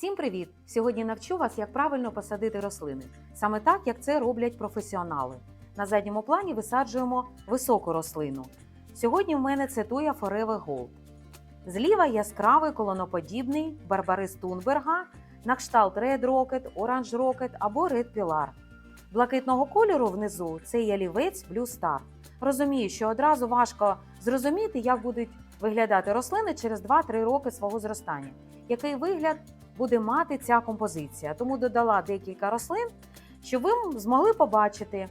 Всім привіт! Сьогодні навчу вас, як правильно посадити рослини. Саме так, як це роблять професіонали. На задньому плані висаджуємо високу рослину. Сьогодні в мене це туя Forever Gold. Зліва яскравий колоноподібний барбарис Тунберга на кшталт Red Rocket, Orange Rocket або Red Pilar. Блакитного кольору внизу це ялівець Blue Star. Розумію, що одразу важко зрозуміти, як будуть виглядати рослини через 2-3 роки свого зростання. Який вигляд буде мати ця композиція? Тому додала декілька рослин, щоб ви змогли побачити,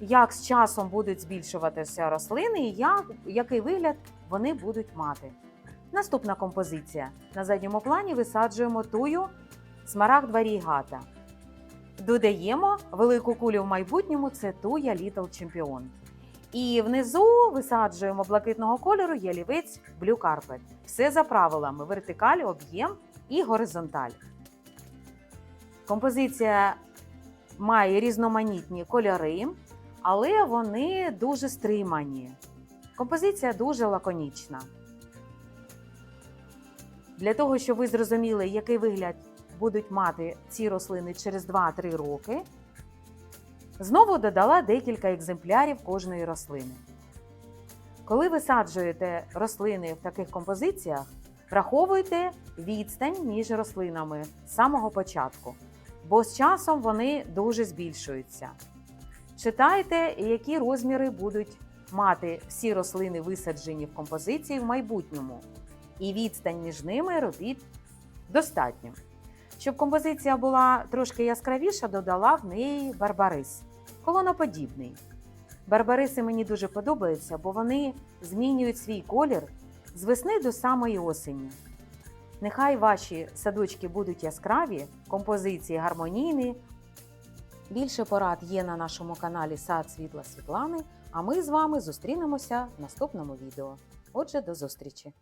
як з часом будуть збільшуватися рослини і як, який вигляд вони будуть мати. Наступна композиція. На задньому плані висаджуємо тую смарагд варігата. Додаємо велику кулю в майбутньому це туя Little Champion. І внизу висаджуємо блакитного кольору ялівець Blue Carpet. Все за правилами: вертикаль, об'єм і горизонталь. Композиція має різноманітні кольори, але вони дуже стримані. Композиція дуже лаконічна. Для того, щоб ви зрозуміли, який вигляд будуть мати ці рослини через 2-3 роки, знову додала декілька екземплярів кожної рослини. Коли висаджуєте рослини в таких композиціях, враховуйте відстань між рослинами з самого початку, бо з часом вони дуже збільшуються. Читайте, які розміри будуть мати всі рослини, висаджені в композиції в майбутньому, і відстань між ними робіть достатньо. Щоб композиція була трошки яскравіша, додала в неї барбарис, колоноподібний. Барбариси мені дуже подобаються, бо вони змінюють свій колір з весни до самої осені. Нехай ваші садочки будуть яскраві, композиції гармонійні. Більше порад є на нашому каналі Сад Світла Світлани, а ми з вами зустрінемося в наступному відео. Отже, до зустрічі!